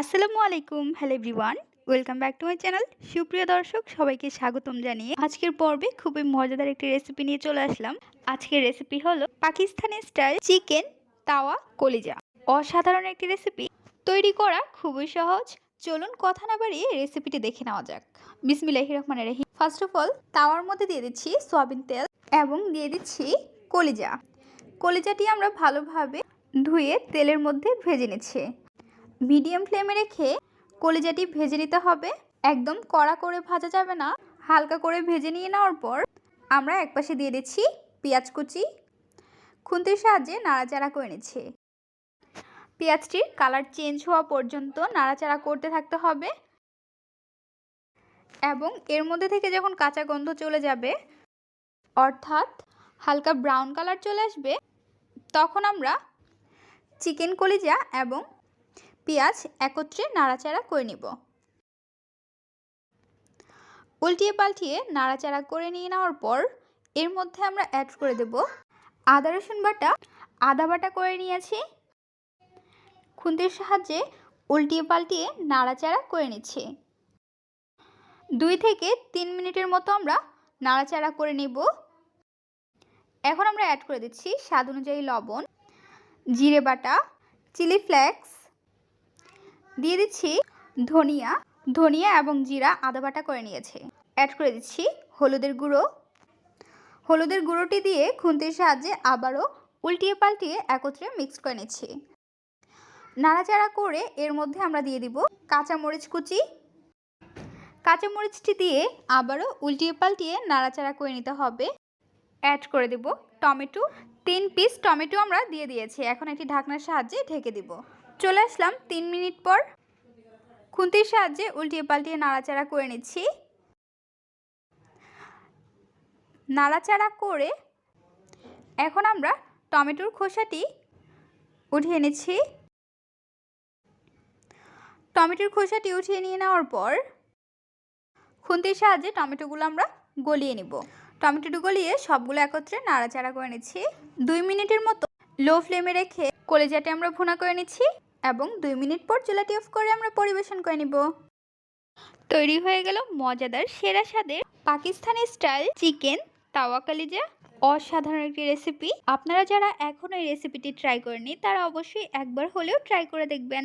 আসসালামু আলাইকুম, hello everyone. Welcome back to my channel. সুপ্রিয় দর্শক, সবাইকে স্বাগতম জানিয়ে আজকের পর্বে খুবই মজাদার একটি রেসিপি নিয়ে চলে আসলাম। আজকের রেসিপি হলো পাকিস্তানি স্টাইল চিকেন তাওয়া কলিজা। অসাধারণ একটি রেসিপি তৈরি করা খুবই সহজ। চলুন কথা না বাড়িয়ে রেসিপিটি দেখে নেওয়া যাক। বিসমিল্লাহির রহমানির রহিম। ফার্স্ট অফ অল তাওয়ার মধ্যে দিয়ে দিচ্ছি সয়াবিন তেল এবং দিয়ে দিচ্ছি কলিজা। কলিজাটি আমরা ভালোভাবে ধুয়ে তেলের মধ্যে ভেজে নিচ্ছি। মিডিয়াম ফ্লেমে রেখে কলিজাটি ভেজে নিতে হবে। একদম কড়া করে ভাজা যাবে না। হালকা করে ভেজে নিয়ে নেওয়ার পর আমরা একপাশে দিয়ে দিচ্ছি পেঁয়াজ কুচি। খুন্তির সাহায্যে নাড়াচাড়া করে নিচ্ছি। পেঁয়াজটির কালার চেঞ্জ হওয়া পর্যন্ত নাড়াচাড়া করতে থাকতে হবে। এবং এর মধ্যে থেকে যখন কাঁচা গন্ধ চলে যাবে, অর্থাৎ হালকা ব্রাউন কালার চলে আসবে, তখন আমরা চিকেন কলিজা এবং পেঁয়াজ একত্রে নাড়াচাড়া করে নিব। উল্টিয়ে পাল্টিয়ে নাড়াচাড়া করে নিয়ে নেওয়ার পর এর মধ্যে আমরা অ্যাড করে দেব আদা, রসুন বাটা। আদা বাটা করে নিয়েছি। খুন্তির সাহায্যে উল্টিয়ে পাল্টিয়ে নাড়াচাড়া করে নিচ্ছি। দুই থেকে তিন মিনিটের মতো আমরা নাড়াচাড়া করে নিব। এখন আমরা অ্যাড করে দিচ্ছি স্বাদ অনুযায়ী লবণ, জিরে বাটা, চিলি ফ্লেক্স দিয়ে দিচ্ছি ধনিয়া ধনিয়া এবং জিরা আদা বাটা করে নিয়েছে। অ্যাড করে দিচ্ছি হলুদের গুঁড়ো। হলুদের গুঁড়োটি দিয়ে খুন্তির সাহায্যে আবারও উল্টিয়ে পাল্টিয়ে একত্রে মিক্স করে নিচ্ছি। নাড়াচাড়া করে এর মধ্যে আমরা দিয়ে দিব কাঁচামরিচ কুচি। কাঁচামরিচটি দিয়ে আবারও উল্টিয়ে পাল্টিয়ে নাড়াচাড়া করে নিতে হবে। অ্যাড করে দেব টমেটো। তিন পিস টমেটো আমরা দিয়ে দিয়েছি। এখন একটি ঢাকনার সাহায্যে ঢেকে দিব। চলে আসলাম তিন মিনিট পর। খুন্তির সাহায্যে উল্টিয়ে পাল্টিয়ে নাড়াচাড়া করে নিচ্ছি। নাড়াচাড়া করে এখন আমরা টমেটোর খোসাটি উঠিয়ে নিচ্ছি। টমেটোর খোসাটি উঠিয়ে নিয়ে নেওয়ার পর খুন্তির সাহায্যে টমেটোগুলো আমরা গলিয়ে নিব। টমেটোটি গলিয়ে সবগুলো একত্রে নাড়াচাড়া করে নিচ্ছি। দুই মিনিটের মতো লো ফ্লেমে রেখে কলেজাটি আমরা ভুনা করে নিচ্ছি। এবং দুই মিনিট পর চুলাটি অফ করে আমরা পরিবেশন করে নিব। তৈরি হয়ে গেল মজাদার সেরা স্বাদের পাকিস্তানি স্টাইল চিকেন তাওয়া কালিজা অসাধারণ একটি রেসিপি আপনারা যারা এখনও এই রেসিপিটি ট্রাই করেনি তারা অবশ্যই একবার হলেও ট্রাই করে দেখবেন।